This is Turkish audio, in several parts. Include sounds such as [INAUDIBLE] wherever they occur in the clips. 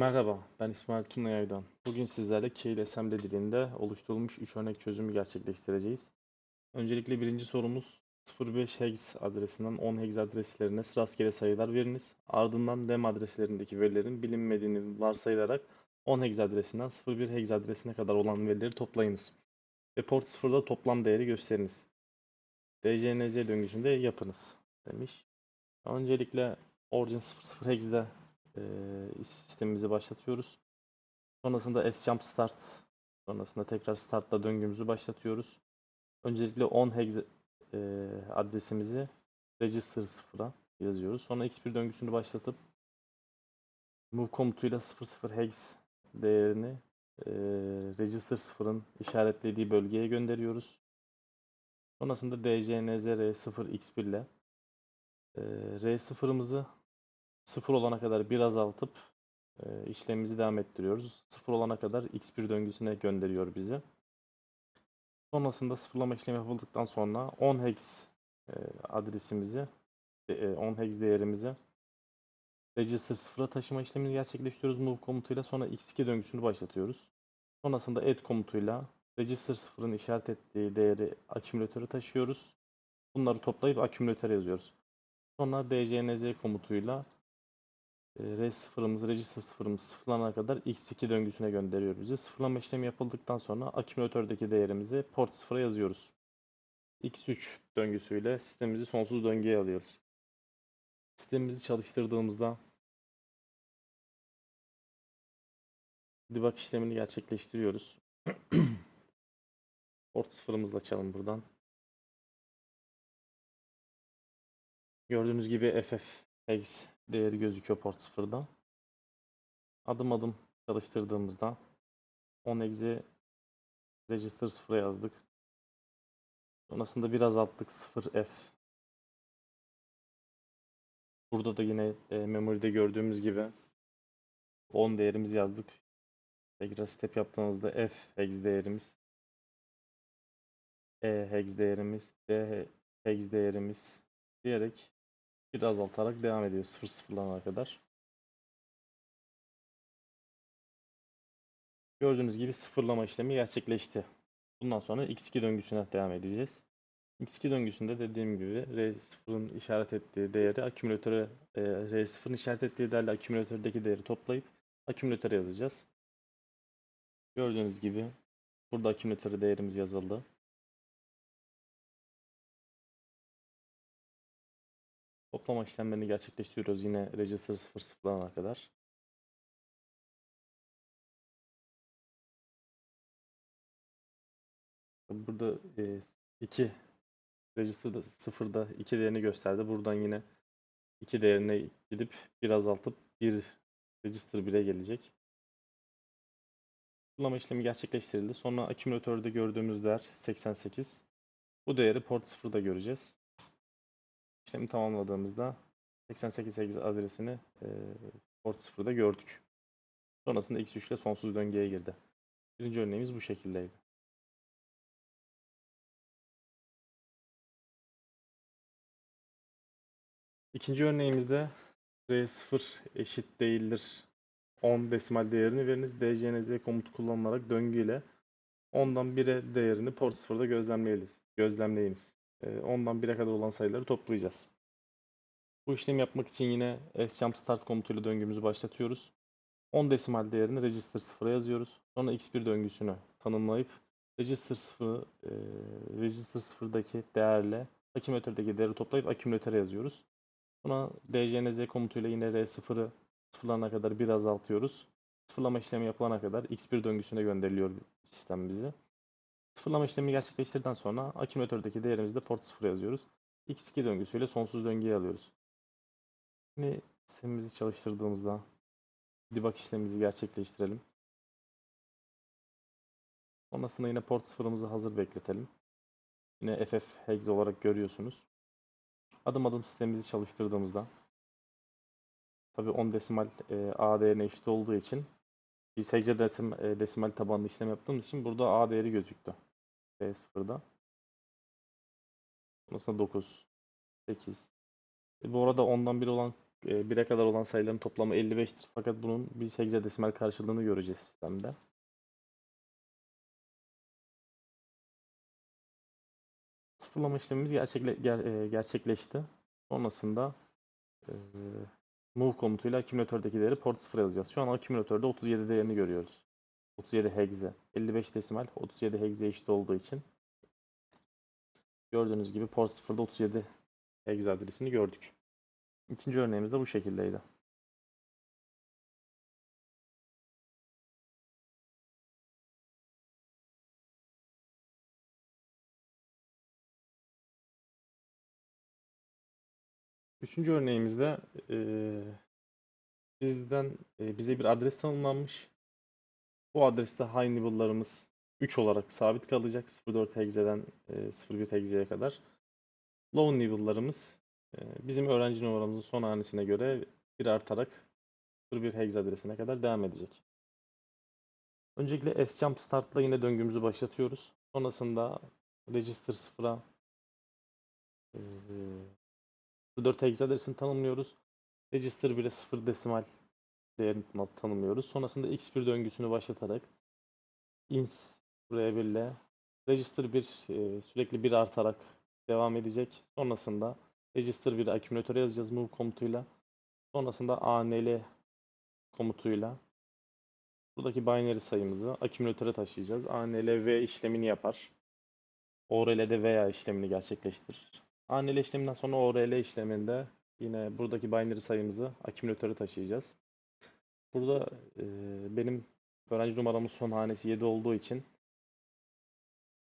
Merhaba, ben İsmail Tuna Yaydan. Bugün sizlerle Assembly dilinde oluşturulmuş 3 örnek çözümü gerçekleştireceğiz. Öncelikle birinci sorumuz 05 hex adresinden 10 hex adreslerine rastgele sayılar veriniz. Ardından lem adreslerindeki verilerin bilinmediğini varsayılarak 10 hex adresinden 01 hex adresine kadar olan verileri toplayınız. Ve port 0'da toplam değeri gösteriniz. DCNZ döngüsünde yapınız demiş. Öncelikle origin 00 hex'de e, sistemimizi başlatıyoruz. Sonrasında sjump start. Sonrasında tekrar startla döngümüzü başlatıyoruz. Öncelikle on hex adresimizi register 0'a yazıyoruz. Sonra x1 döngüsünü başlatıp move komutuyla 00 hex değerini register 0'ın işaretlediği bölgeye gönderiyoruz. Sonrasında dcnz r0 x1 ile e, r0'ımızı 0 olana kadar bir azaltıp e, işlemimizi devam ettiriyoruz. 0 olana kadar x1 döngüsüne gönderiyor bizi. Sonrasında sıfırlama işlemi yapıldıktan sonra 10 hex e, adresimizi, e, 10 hex değerimizi register 0'a taşıma işlemini gerçekleştiriyoruz move komutuyla. Sonra x2 döngüsünü başlatıyoruz. Sonrasında add komutuyla register 0'ın işaret ettiği değeri akümülatöre taşıyoruz. Bunları toplayıp akümülatöre yazıyoruz. Sonra dcnz komutuyla e, R0'ımız, register 0'ımız sıfırlanana kadar x2 döngüsüne gönderiyor bizi. Sıfırlama işlemi yapıldıktan sonra akümülatördeki değerimizi port 0'a yazıyoruz. x3 döngüsüyle sistemimizi sonsuz döngüye alıyoruz. Sistemimizi çalıştırdığımızda debug işlemini gerçekleştiriyoruz. [CLEARS THROAT] port 0'ımızla açalım buradan. Gördüğünüz gibi FF değeri gözüküyor port 0'da. Adım adım çalıştırdığımızda 10 exe register 0'a yazdık. Sonrasında biraz azalttık 0f. Burada da yine e, memory'de gördüğümüz gibi 10 değerimizi yazdık. Tekrar step yaptığımızda f hex değerimiz e hex değerimiz d hex değerimiz diyerek bir azaltarak devam ediyor 0 sıfırlanana kadar. Gördüğünüz gibi sıfırlama işlemi gerçekleşti. Bundan sonra x2 döngüsüne devam edeceğiz. x2 döngüsünde dediğim gibi R0'ın işaret ettiği değeri akümülatöre e, R0'ın işaret ettiği değerle akümülatördeki değeri toplayıp akümülatöre yazacağız. Gördüğünüz gibi burada akümülatöre değerimiz yazıldı. Toplama işlemlerini gerçekleştiriyoruz yine register 0 sıfırlanana kadar. Burada 2 e, register 0'da 2 değerini gösterdi. Buradan yine 2 değerine gidip bir azaltıp 1 register 1'e gelecek. Toplama işlemi gerçekleştirildi. Sonra akümülatörde gördüğümüz değer 88. Bu değeri port 0'da göreceğiz. İşlemi tamamladığımızda 88 adresini e, port 0'da gördük. Sonrasında x3 ile sonsuz döngüye girdi. Birinci örneğimiz bu şekildeydi. İkinci örneğimizde R0 eşit değildir 10 desimal değerini veriniz. dcnz komut kullanılarak döngü ile 10'dan 1'e değerini port 0'da gözlemleyiniz. gözlemleyiniz. 10'dan ee, 1'e kadar olan sayıları toplayacağız. Bu işlemi yapmak için yine sjump start komutuyla döngümüzü başlatıyoruz. 10 desimal değerini register 0'a yazıyoruz. Sonra x1 döngüsünü tanımlayıp register 0 e, register 0'daki değerle akümülatördeki değeri toplayıp akümülatöre yazıyoruz. Sonra dcnz komutuyla yine r0'ı sıfırlanana kadar bir azaltıyoruz. Sıfırlama işlemi yapılana kadar x1 döngüsüne gönderiliyor sistem bizi. Sıfırlama işlemi gerçekleştirdikten sonra akümülatördeki değerimizi de port 0 yazıyoruz. X2 döngüsüyle sonsuz döngüye alıyoruz. Şimdi sistemimizi çalıştırdığımızda debug işlemimizi gerçekleştirelim. Sonrasında yine port 0'ımızı hazır bekletelim. Yine FF hex olarak görüyorsunuz. Adım adım sistemimizi çalıştırdığımızda tabi 10 desimal e, A değerine eşit olduğu için biz hexadesimal e, desimal tabanlı işlem yaptığımız için burada A değeri gözüktü. P0'da. Sonrasında 9, 8. E, bu arada ondan bir olan 1'e kadar olan sayıların toplamı 55'tir. Fakat bunun biz hexadesimal karşılığını göreceğiz sistemde. Sıfırlama işlemimiz gerçekle, ger- e, gerçekleşti. Sonrasında e, move komutuyla akümülatördeki değeri port 0 yazacağız. Şu an akümülatörde 37 değerini görüyoruz. 37 hexe. 55 desimal 37 hexe eşit olduğu için gördüğünüz gibi port 0'da 37 hexe adresini gördük. İkinci örneğimiz de bu şekildeydi. Üçüncü örneğimizde eee, bizden eee, bize bir adres tanımlanmış. Bu adreste high nible'larımız 3 olarak sabit kalacak 0.4 hexe'den eee, 0.1 hexe'ye kadar. Low nible'larımız eee, bizim öğrenci numaramızın son hanesine göre bir artarak 0.1 hex adresine kadar devam edecek. Öncelikle sjump start'la yine döngümüzü başlatıyoruz. Sonrasında register 0'a eee 4 hex adresini tanımlıyoruz. Register 1'e 0 desimal tan- tanımlıyoruz. Sonrasında x1 döngüsünü başlatarak ins r1 ile register 1 e, sürekli 1 artarak devam edecek. Sonrasında register 1'i akümülatöre yazacağız move komutuyla. Sonrasında anl komutuyla buradaki binary sayımızı akümülatöre taşıyacağız. anl v işlemini yapar. ORL'de veya işlemini gerçekleştirir. ANL işleminden sonra ORL işleminde yine buradaki binary sayımızı akümülatöre taşıyacağız. Burada e, benim öğrenci numaramın son hanesi 7 olduğu için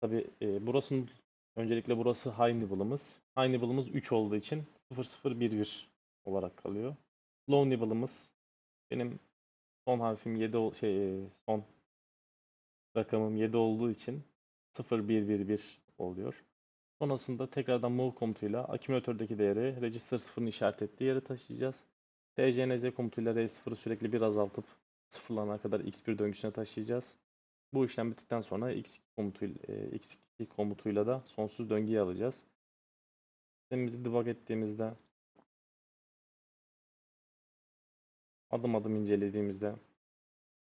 tabi e, burasının öncelikle burası high nible'ımız. High nible'ımız 3 olduğu için 0011 olarak kalıyor. Low nible'ımız benim son harfim 7 ol- şey son rakamım 7 olduğu için 0111 oluyor. Sonrasında tekrardan move komutuyla akümülatördeki değeri register 0'ın işaret ettiği yere taşıyacağız. Tcnz komutuyla r0'ı sürekli bir azaltıp sıfırlanana kadar x1 döngüsüne taşıyacağız. Bu işlem bittikten sonra x2 komutuyla, e, x2 komutuyla da sonsuz döngüye alacağız. Sistemimizi debug ettiğimizde adım adım incelediğimizde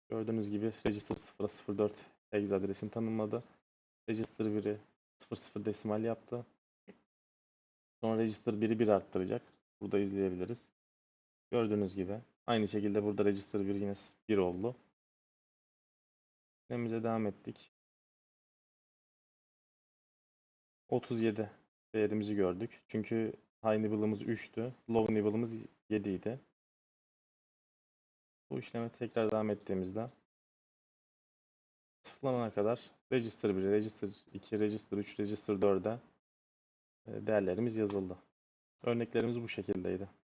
gördüğünüz gibi register 0'a 04 hex adresini tanımladı. Register 1'i 00 desimal yaptı. Sonra register 1'i 1 arttıracak. Burada izleyebiliriz. Gördüğünüz gibi. Aynı şekilde burada register 1 yine 1 oldu. İşlemimize devam ettik. 37 değerimizi gördük. Çünkü high nible'ımız 3'tü. Low nible'ımız 7 idi. Bu işleme tekrar devam ettiğimizde sıfırlanana kadar register 1, register 2, register 3, register 4'e e, değerlerimiz yazıldı. Örneklerimiz bu şekildeydi.